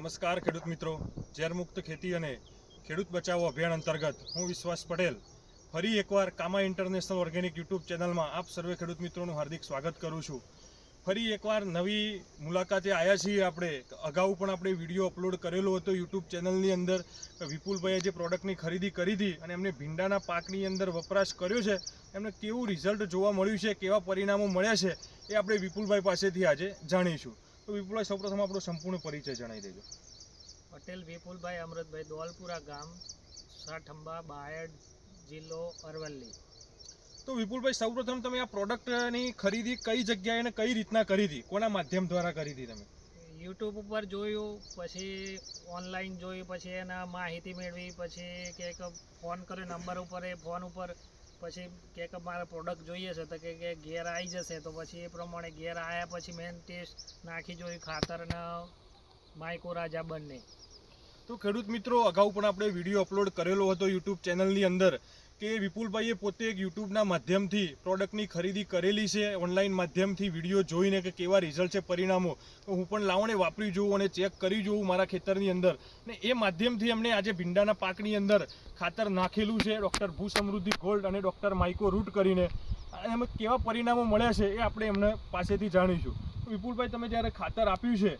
નમસ્કાર ખેડૂત મિત્રો. ઝેરમુક્ત ખેતી અને ખેડૂત બચાવો અભિયાન અંતર્ગત હું વિશ્વાસ પટેલ ફરી એકવાર કામા ઇન્ટરનેશનલ ઓર્ગેનિક યુટ્યુબ ચેનલમાં આપ સર્વે ખેડૂત મિત્રોનું હાર્દિક સ્વાગત કરું છું. ફરી એકવાર નવી મુલાકાતે આવ્યા છીએ આપણે. અગાઉ પણ આપણે વીડિયો અપલોડ કરેલો હતો યુટ્યુબ ચેનલની અંદર. વિપુલભાઈએ જે પ્રોડક્ટની ખરીદી કરી હતી અને એમને ભીંડાના પાકની અંદર વપરાશ કર્યો છે, એમને કેવું રિઝલ્ટ જોવા મળ્યું છે, કેવા પરિણામો મળ્યા છે, એ આપણે વિપુલભાઈ પાસેથી આજે જાણીશું. તો વિપુલભાઈ સૌપ્રથમ આપણો સંપૂર્ણ પરિચય જણાવી દેજો. પટેલ વિપુલભાઈ અમૃતભાઈ દોલપુરા ગામ સાઠંબા બાયડ જિલ્લો અરવલ્લી. તો વિપુલભાઈ સૌપ્રથમ તમે આ પ્રોડક્ટની ખરીદી કઈ જગ્યાએ અને કઈ રીતના કરી હતી? કોના માધ્યમ દ્વારા કરી હતી તમે? યુટ્યુબ ઉપર જોયું પછી ઓનલાઈન જોયું પછી એના માહિતી મેળવી પછી કે ફોન કર્યો નંબર ઉપર એ ફોન ઉપર પછી કે કે મારે પ્રોડક્ટ જોઈએ છે તો કે કે ઘેર આવી જશે તો પછી એ પ્રમાણે ઘેર આવ્યા પછી મેન ટેસ્ટ નાખી જોયું ખાતર ને માઇકો રાજા બંને. તો ખેડૂત મિત્રો, અગાઉ પણ આપણે વીડિયો અપલોડ કરેલો હતો યુટ્યુબ ચેનલની અંદર. કે વિપુલભાઈએ પોતે એક યુટ્યુબના માધ્યમથી પ્રોડક્ટની ખરીદી કરેલી છે, ઓનલાઈન માધ્યમથી વીડિયો જોઈને કે કેવા રિઝલ્ટ છે, પરિણામો. તો હું પણ લાવોને વાપરી જોઉં અને ચેક કરી જોઉં મારા ખેતરની અંદર. ને એ માધ્યમથી અમને આજે ભીંડાના પાકની અંદર ખાતર નાખેલું છે, ડૉક્ટર ભૂ સમૃદ્ધિ ગોલ્ડ અને ડૉક્ટર માઇકો રૂટ કરીને. અને એમાં કેવા પરિણામો મળ્યા છે એ આપણે એમને પાસેથી જાણીશું. વિપુલભાઈ, તમે જ્યારે ખાતર આપ્યું છે,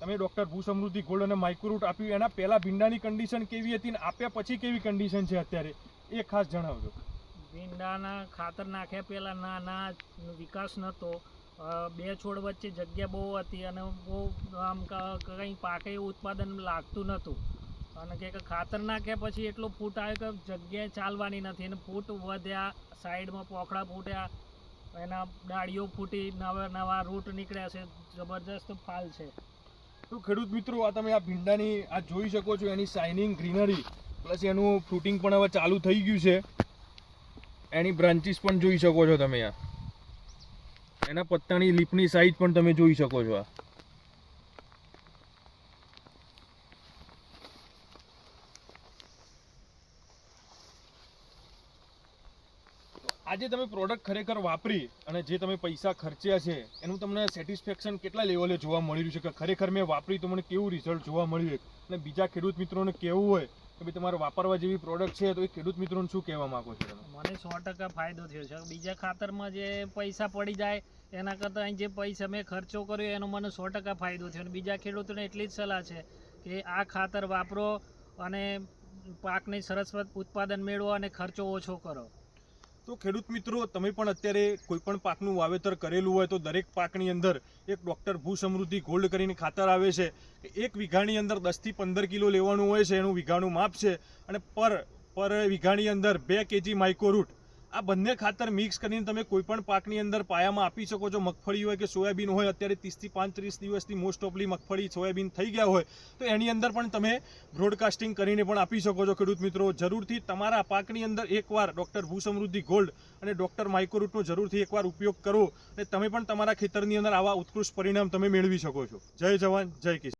તમે ડૉક્ટર ભૂ સમૃદ્ધિ ગોલ્ડ અને માઇક્રોરૂટ આપ્યું, એના પહેલા ભીંડાની કન્ડિશન કેવી હતી અને આપ્યા પછી કેવી કન્ડિશન છે અત્યારે? એ ખાસ જણાવજો. ભીંડાના ખાતર નાખ્યા પહેલાં નાના વિકાસ નહોતો બે છોડ વચ્ચે જગ્યા બહુ હતી અને બહુ આમ કંઈ પાકે ઉત્પાદન લાગતું નહોતું અને કે કે ખાતર નાખ્યા પછી એટલો ફૂટ આવ્યો કે જગ્યાએ ચાલવાની નથી. અને ફૂટ વધ્યા સાઈડમાં પોખડા ફૂટ્યા એના ડાળીઓ ફૂટી નવા નવા રૂટ નીકળ્યા છે. જબરજસ્ત ફાલ છે. તો ખેડૂત મિત્રો આ તમે આ ભીંડાની આ જોઈ શકો છો એની શાઇનિંગ ગ્રીનરી પ્લસ એનું ફ્રૂટિંગ પણ હવે ચાલુ થઈ ગયું છે. એની બ્રાન્ચીસ પણ જોઈ શકો છો તમે આ. એના પત્તાની લીપની સાઈઝ પણ તમે જોઈ શકો છો આ. આજે તમે પ્રોડક્ટ ખરેખર વાપરી અને જે તમે પૈસા ખર્ચ્યા છે, એનું તમને સેટિસ્ફેક્શન કેટલા લેવલે જોવા મળી રહ્યું છે? કે ખરેખર મેં વાપરી તો મને કેવું રિઝલ્ટ જોવા મળ્યું અને બીજા ખેડૂત મિત્રોને કેવું હોય? કે ભાઈ તમારે વાપરવા જેવી પ્રોડક્ટ છે તો એ ખેડૂત મિત્રોને શું કહેવા માગો છો મને સો ટકા ફાયદો થયો છે. બીજા ખાતરમાં જે પૈસા પડી જાય, એના કરતાં અહીં જે પૈસા મેં ખર્ચો કર્યો, એનો મને સો ટકા ફાયદો થયો. અને બીજા ખેડૂતોને એટલી જ સલાહ છે કે આ ખાતર વાપરો અને પાકની સરસ ઉત્પાદન મેળવો અને ખર્ચો ઓછો કરો. તો ખેડૂત મિત્રો, તમે પણ અત્યારે કોઈ પણ પાકનું વાવેતર કરેલું હોય તો દરેક પાકની અંદર એક ડૉક્ટર ભૂ સમૃદ્ધિ ગોલ્ડ કરીને ખાતર આવે છે. એક વીઘાની અંદર દસથી પંદર કિલો લેવાનું હોય છે, એનું વીઘાનું માપ છે. અને પર પર વીઘાની અંદર બે કેજી માઇક્રોરૂટ આ બંને ખાતર મિક્સ કરીને તમે કોઈ પણ પાકની અંદર પાયામાં આપી શકો છો. મગફળી હોય કે સોયાબીન હોય, અત્યારે ત્રીસથી પાંત્રીસ દિવસથી મોસ્ટ ઓફલી મગફળી સોયાબીન થઈ ગયા હોય, તો એની અંદર પણ તમે બ્રોડકાસ્ટિંગ કરીને પણ આપી શકો છો ખેડૂત મિત્રો. જરૂરથી તમારા પાકની અંદર એકવાર ડૉક્ટર ભૂ સમૃદ્ધિ ગોલ્ડ અને ડૉક્ટર માઇક્રોરૂટનો જરૂરથી એકવાર ઉપયોગ કરો અને તમે પણ તમારા ખેતરની અંદર આવા ઉત્કૃષ્ટ પરિણામ તમે મેળવી શકો છો. જય જવાન, જય કિસાન.